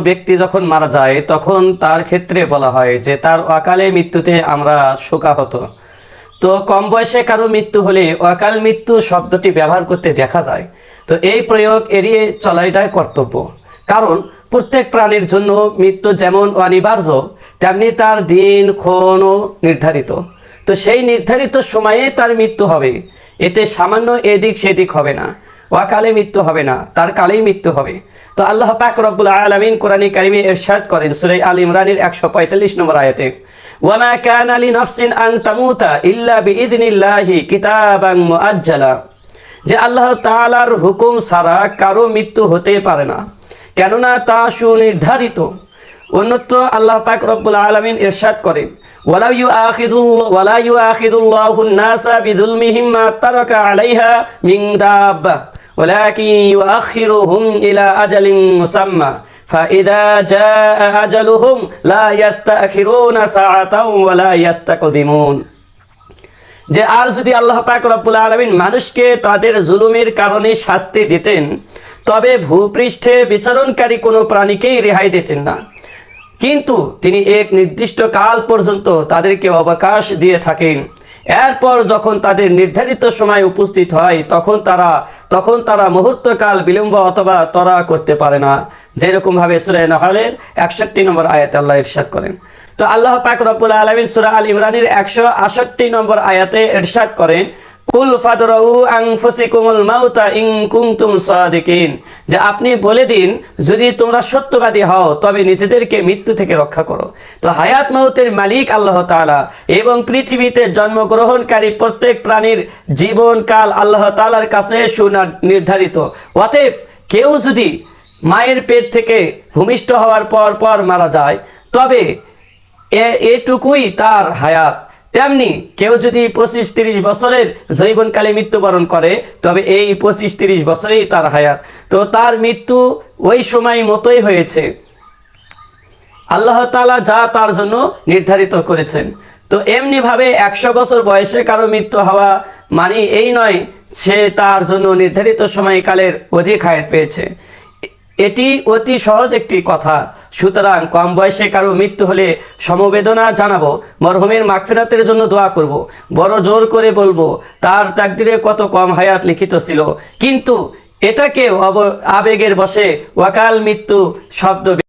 ব্যক্তি যখন মারা যায়, তখন তার ক্ষেত্রে বলা হয় যে তার অকালে মৃত্যুতে আমরা শোকাহত। তো কম বয়সে কারও মৃত্যু হলে অকাল মৃত্যু শব্দটি ব্যবহার করতে দেখা যায়। তো এই প্রয়োগ এড়িয়ে চলাইটাই কর্তব্য। কারণ প্রত্যেক প্রাণীর জন্য মৃত্যু যেমন অনিবার্য, তেমনি তার দিন, ক্ষণও নির্ধারিত। তো সেই নির্ধারিত সময়ে তার মৃত্যু হবে। এতে সামান্য এদিক সেদিক হবে না। ওয়াকালে মৃত্যু হবে না, তার কালেই মৃত্যু হবে। তো আল্লাহ পাক রব্বুল আলমিন কোরআন কারিমে এরশাদ করেন সুরাই আল ইমরানের একশো পঁয়তাল্লিশ নম্বর আয়াতে। ওয়ামা কান আলী নফসিন আং তামুতা ইল্লা বিদিনিল্লাহি কিতাবাং মুআজ্জালা। যে আল্লাহ তাআলার হুকুম ছাড়া কারও মৃত্যু হতে পারে না, কেননা তা সুনির্ধারিত। অন্যত্র আল্লাহ পাক রব্বুল আলমিন এরশাদ করেন ولا يؤاخذ ولا ইউ الله নাসা بظلمهم ما ترك আলাইহা من دابه ولكن يؤخرهم إلى أجل مسمى فإذا جاء أجلهم لا يستأخرون ساعة ولا يستقدمون যে আর যদি আল্লাহ পাক রব্বুল আলামিন মানুষকে তাদের জুলুমের কারণে শাস্তি দিতেন তবে ভূপৃষ্ঠে বিচরণকারী কোনো প্রাণীকেই রেহাই দিতেন না কিন্তু তিনি এক নির্দিষ্ট কাল পর্যন্ত তাদেরকে অবকাশ দিয়ে থাকেন এরপর যখন তাদের নির্ধারিত সময় উপস্থিত হয়, তখন তারা তখন তারা মুহূর্তকাল বিলম্ব অথবা তরা করতে পারে না। যেরকম ভাবে সুরায় নহলের একষট্টি নম্বর আয়াত আল্লাহ ইরশাদ করেন। তো আল্লাহ পাক রব্বুল আলমিন সুরা আল ইমরানের একশো আষট্টি নম্বর আয়াতে ইরশাদ করেন কুল ফাদরাউ আনফুসিকুমুল মাউতা ইন কুনতুম সাদিকিন। যে আপনি বলে দিন, যদি তোমরা সত্যবাদী হও, তবে নিজেদেরকে মৃত্যু থেকে রক্ষা করো। তো হায়াত মাউতের মালিক আল্লাহ তাআলা এবং পৃথিবীতে জন্মগ্রহণকারী প্রত্যেক প্রাণীর জীবনকাল আল্লাহ তাআলার কাছে সুনির্ধারিত। অতএব কেউ যদি মায়ের পেট থেকে ভূমিষ্ঠ হওয়ার পর পর মারা যায়, তবে এটুকুই তার হায়াত। তেমনি কেউ যদি পঁচিশ তিরিশ বছরের জৈবনকালে মৃত্যুবরণ করে, তবে এই পঁচিশ তিরিশ বছরেই তার হায়াত। তো তার মৃত্যু ওই সময় মতোই হয়েছে। আল্লাহ তাআলা যা তার জন্য নির্ধারিত করেছেন। তো এমনিভাবে একশো বছর বয়সে কারও মৃত্যু হওয়া মানে এই নয়, সে তার জন্য নির্ধারিত সময়কালের অধিক হায়াত পেয়েছে। এটি অতি সহজ একটি কথা সুতরাং কম বয়সে কারও মৃত্যু হলে সমবেদনা জানাব, মরহুমের মাগফিরাতের জন্য দোয়া করব। বড় জোর করে বলব, তার তাকদিরে কত কম হায়াত লিখিত ছিল কিন্তু এটাকে আবেগের বসে ওয়াকাল মৃত্যু শব্দ